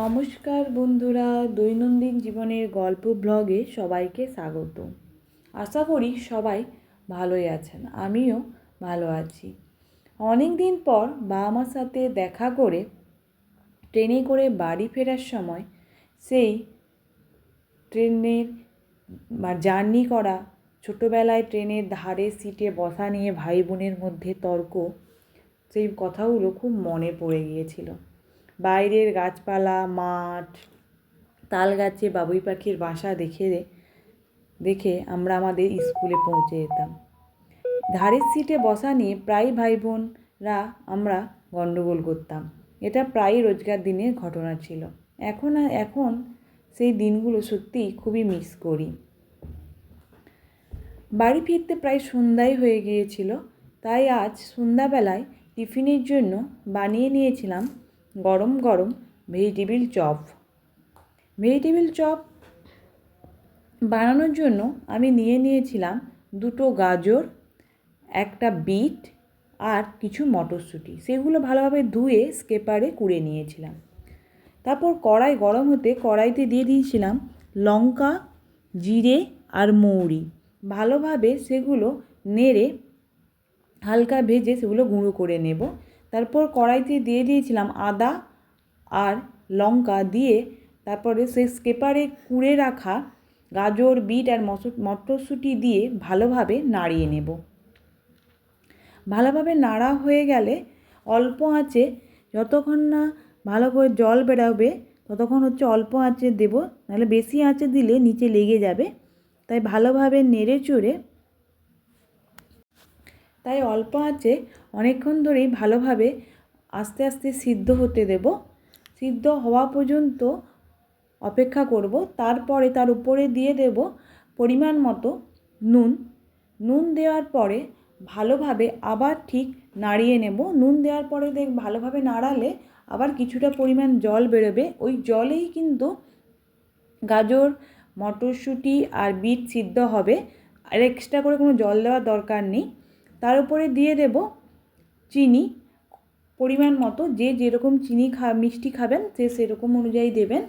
নমস্কার বন্ধুরা, দৈনন্দিন জীবনের গল্প ব্লগে সবাইকে স্বাগত। আশা করি সবাই ভালোই আছেন, আমিও ভালো আছি। অনেক দিন পর বাবা মার সাথে দেখা করে ট্রেনে করে বাড়ি ফেরার সময় সেই ট্রেনের জার্নি করা, ছোটোবেলায় ট্রেনের ধারে সিটে বসা নিয়ে ভাই বোনের মধ্যে তর্ক, সেই কথাগুলো খুব মনে পড়ে গিয়েছিল। বাইরের গাছপালা, মাঠ তাল গাছে বাবুই পাখির বাসা দেখে দেখে আমরা আমাদের স্কুলে পৌঁছে যেতাম। ধারের সিটে বসা নিয়ে প্রায় ভাই বোনরা আমরা গণ্ডগোল করতাম। এটা প্রায় রোজগার দিনের ঘটনা ছিল। এখন এখন সেই দিনগুলো সত্যিই খুবই মিস করি। বাড়ি ফিরতে প্রায় সন্ধ্যাই হয়ে গিয়েছিল। তাই আজ সন্ধ্যাবেলায় টিফিনের জন্য বানিয়ে নিয়েছিলাম গরম গরম ভেজিটেবিল চপ। ভেজিটেবিল চপ বানানোর জন্য আমি নিয়ে নিয়েছিলাম দুটো গাজর, একটা বিট আর কিছু মটরশুঁটি। সেগুলো ভালোভাবে ধুয়ে স্কেপারে কুড়ে নিয়েছিলাম। তারপর কড়াই গরম হতে কড়াইতে দিয়ে দিয়েছিলাম লঙ্কা, জিরে আর মৌরি। ভালোভাবে সেগুলো নেড়ে হালকা ভেজে সেগুলো গুঁড়ো করে নেব। তারপর কড়াইতে দিয়ে দিয়েছিলাম আদা আর লঙ্কা দিয়ে তারপরে সেই স্কেপারে কুড়ে রাখা গাজর, বিট আর মটরশুঁটি দিয়ে ভালোভাবে নাড়িয়ে নেব। ভালোভাবে নাড়া হয়ে গেলে অল্প আঁচে যতক্ষণ না ভালো করে জল বেরাবে, ততক্ষণ হচ্ছে অল্প আঁচে দেবো। নাহলে বেশি আঁচে দিলে নিচে লেগে যাবে। তাই ভালোভাবে নেড়ে চড়ে তাই অল্প আঁচে অনেকক্ষণ ধরেই ভালোভাবে আস্তে আস্তে সিদ্ধ হতে দেব। সিদ্ধ হওয়া পর্যন্ত অপেক্ষা করব। তারপরে তার উপরে দিয়ে দেব পরিমাণ মতো নুন। নুন দেওয়ার পরে ভালোভাবে আবার ঠিক নাড়িয়ে নেব। নুন দেওয়ার পরে দেখ, ভালোভাবে নাড়ালে আবার কিছুটা পরিমাণ জল বেরোবে। ওই জলেই কিন্তু গাজর, মটরশুঁটি আর বিট সিদ্ধ হবে। আর এক্সট্রা করে কোনো জল দেওয়ার দরকার নেই। তার উপরে দিয়ে দেব চিনি। পরিমাণ মতো যে যেরকম চিনি খা, মিষ্টি খাবেন, সে সেরকম অনুযায়ী দেবেন।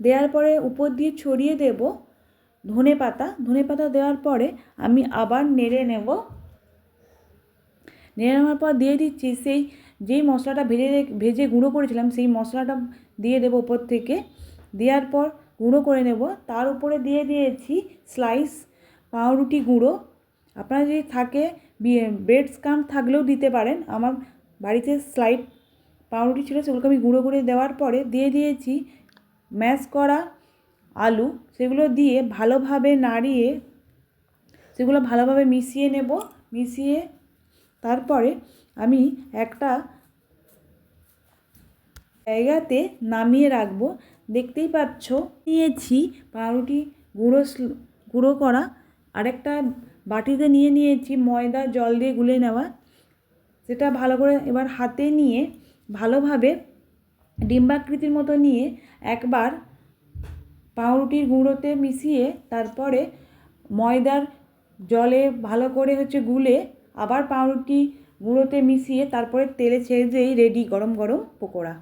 দেওয়ার পরে উপর দিয়ে ছড়িয়ে দেব ধনে পাতা। ধনে পাতা দেওয়ার পরে আমি আবার নেড়ে নেব। নেড়ে নেওয়ার পর দিয়ে দিচ্ছি সেই যেই মশলাটা ভেজে ভেজে গুঁড়ো করেছিলাম, সেই মশলাটা দিয়ে দেবো উপর থেকে। দেওয়ার পর গুঁড়ো করে নেব। তার উপরে দিয়ে দিয়েছি স্লাইস পাউরুটি গুঁড়ো। আপনার যদি থাকে ব্রেড স্কাম থাকলেও দিতে পারেন। আমার বাড়িতে স্লাইড পাউরুটি ছিল, সেগুলোকে আমি গুঁড়ো করে দেওয়ার পরে দিয়ে দিয়েছি ম্যাশ করা আলু। সেগুলো দিয়ে ভালোভাবে নাড়িয়ে, সেগুলো ভালোভাবে মিশিয়ে নেব। মিশিয়ে তারপরে আমি একটা জায়গাতে নামিয়ে রাখব। দেখতেই পাচ্ছ নিয়েছি পাউরুটি গুঁড়ো গুঁড়ো করা। আরেকটা বাটিতে নিয়ে নিয়েছি, ময়দা, জল দিয়ে গুলে নেওয়া। সেটা ভালো করে এবার হাতে নিয়ে ভালোভাবে ডিম্বাকৃতির মতো নিয়ে একবার পাউরুটির গুঁড়োতে মিশিয়ে তারপরে ময়দার জলে ভালো করে হচ্ছে গুলে আবার পাউরুটি গুঁড়োতে মিশিয়ে তারপরে তেলে ছেড়ে দিয়েই রেডি গরম গরম পকোড়া।